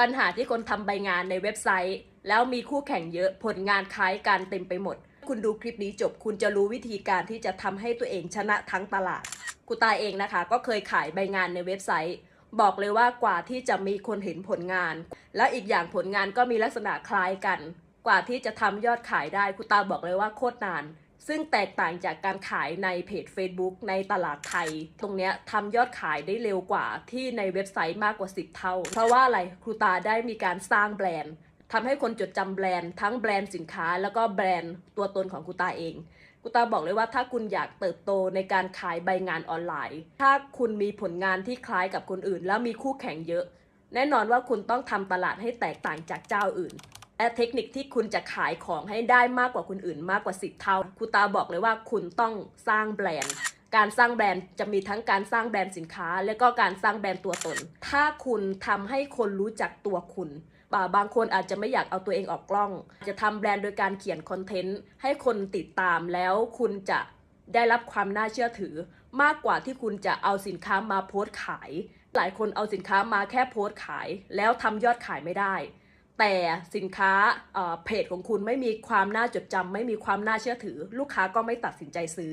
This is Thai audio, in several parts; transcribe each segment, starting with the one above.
ปัญหาที่คนทำใบงานในเว็บไซต์ แล้วมีคู่แข่งเยอะผลงานคล้ายกันเต็มไปหมด คุณดูคลิปนี้จบ คุณจะรู้วิธีการที่จะทำให้ตัวเองชนะทั้งตลาดกูตาเองนะคะ ก็เคยขายใบงานในเว็บไซต์ บอกเลยว่ากว่าที่จะมีคนเห็นผลงาน แล้วอีกอย่างผลงานก็มีลักษณะคล้ายกัน กว่าที่จะทำยอดขายได้คุณตาบอกเลยว่าโคตรนาน ซึ่งแตกต่างจากการขายในเพจ Facebook ในตลาดไทย ตรงเนี้ยทำยอดขายได้เร็วกว่าที่ในเว็บไซต์มากกว่า 10 เท่า เพราะว่าอะไรครูตาได้มีการสร้างแบรนด์ทำให้คนจดจำแบรนด์ทั้งแบรนด์สินค้า แล้วก็แบรนด์ตัวตนของครูตาเองครูตาบอกเลยว่าถ้าคุณอยากเติบโตในการขายใบงานออนไลน์ ถ้าคุณมีผลงานที่คล้ายกับคนอื่น แล้วมีคู่แข่งเยอะ แน่นอนว่าคุณต้องทำตลาดให้แตกต่างจากเจ้าอื่น และเทคนิคที่คุณจะขายของให้ได้มากกว่าคนอื่นมากกว่า 10 เท่าครูตาบอกเลยว่าคุณต้องสร้างแบรนด์ การสร้างแบรนด์จะมีทั้งการสร้างแบรนด์สินค้า และก็การสร้างแบรนด์ตัวตน ถ้าคุณทำให้คนรู้จักตัวคุณบาบางคนอาจจะไม่อยากเอาตัวเองออกกล้อง จะทำแบรนด์โดยการเขียนคอนเทนต์ให้คนติดตามแล้วคุณจะได้รับความน่าเชื่อถือ มากกว่าที่คุณจะเอาสินค้ามาโพสต์ขาย หลายคนเอาสินค้ามาแค่โพสต์ขาย แล้วทำยอดขายไม่ได้ แต่สินค้าเพจของคุณไม่มีความน่าจดจำไม่มีความน่าเชื่อถือ ลูกค้าก็ไม่ตัดสินใจซื้อ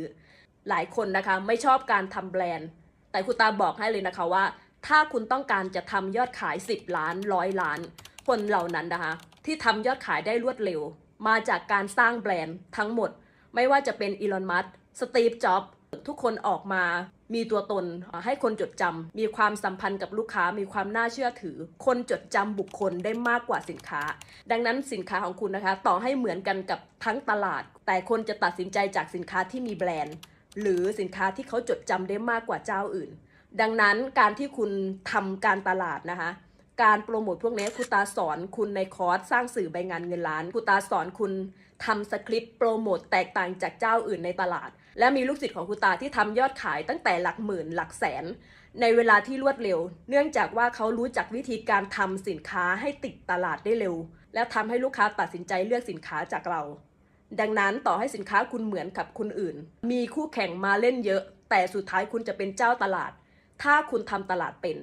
หลายคนนะคะไม่ชอบการทำแบรนด์ แต่คุณตาบอกให้เลยนะคะว่า ถ้าคุณต้องการจะทำยอดขาย 10 ล้านร้อยล้าน คนเหล่านั้นนะคะ ที่ทำยอดขายได้รวดเร็ว มาจากการสร้างแบรนด์ทั้งหมด ไม่ว่าจะเป็นอีลอนมัสสตีฟจ็อบทุกคนออกมา มีตัวตนให้คนจดจำมีความสัมพันธ์กับลูกค้า มีความน่าเชื่อถือ คนจดจำบุคคลได้มากกว่าสินค้า ดังนั้นสินค้าของคุณนะคะ ต่อให้เหมือนกันกับทั้งตลาด แต่คนจะตัดสินใจจากสินค้าที่มีแบรนด์ หรือสินค้าที่เขาจดจำได้มากกว่าเจ้าอื่น ดังนั้นการที่คุณทำการตลาดนะคะ การโปรโมทพวกนี้ครูตาสอนคุณในคอร์สสร้างสื่อใบงานเงินล้านครูตาสอนคุณทำสคริปต์โปรโมทแตกต่างจากเจ้าอื่นในตลาด และมีลูกศิษย์ของครูตาที่ทำยอดขายตั้งแต่หลักหมื่นหลักแสน ในเวลาที่รวดเร็ว เนื่องจากว่าเขารู้จักวิธีการทำสินค้าให้ติดตลาดได้เร็ว และทำให้ลูกค้าตัดสินใจเลือกสินค้าจากเรา ดังนั้นต่อให้สินค้าคุณเหมือนกับคนอื่น มีคู่แข่งมาเล่นเยอะ แต่สุดท้ายคุณจะเป็นเจ้าตลาด ถ้าคุณทำตลาดเป็น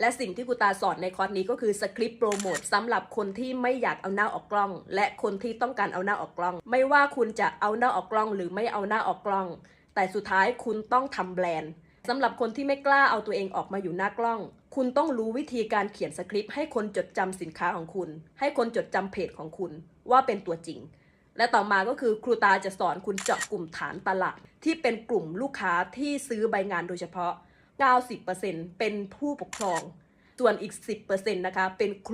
และสิ่งที่กูตาสอนในคอร์สนี้ก็คือสคริปต์โปรโมทสำหรับคนที่ไม่อยากเอาหน้าออกกล้อง และคนที่ต้องการเอาหน้าออกกล้อง ไม่ว่าคุณจะเอาหน้าออกกล้อง หรือไม่เอาหน้าออกกล้อง แต่สุดท้ายคุณต้องทำแบรนด์สำหรับคนที่ไม่กล้าเอาตัวเองออกมาอยู่หน้ากล้อง คุณต้องรู้วิธีการเขียนสคริปต์ให้คนจดจำสินค้าของคุณ ให้คนจดจำเพจของคุณ ว่าเป็นตัวจริง และต่อมาก็คือครูตาจะสอนคุณเจาะกลุ่มฐานตลาดที่เป็นกลุ่มลูกค้าที่ซื้อใบงานโดยเฉพาะ 90%เป็นผู้ปกครอง ส่วนอีก 10%นะคะเป็น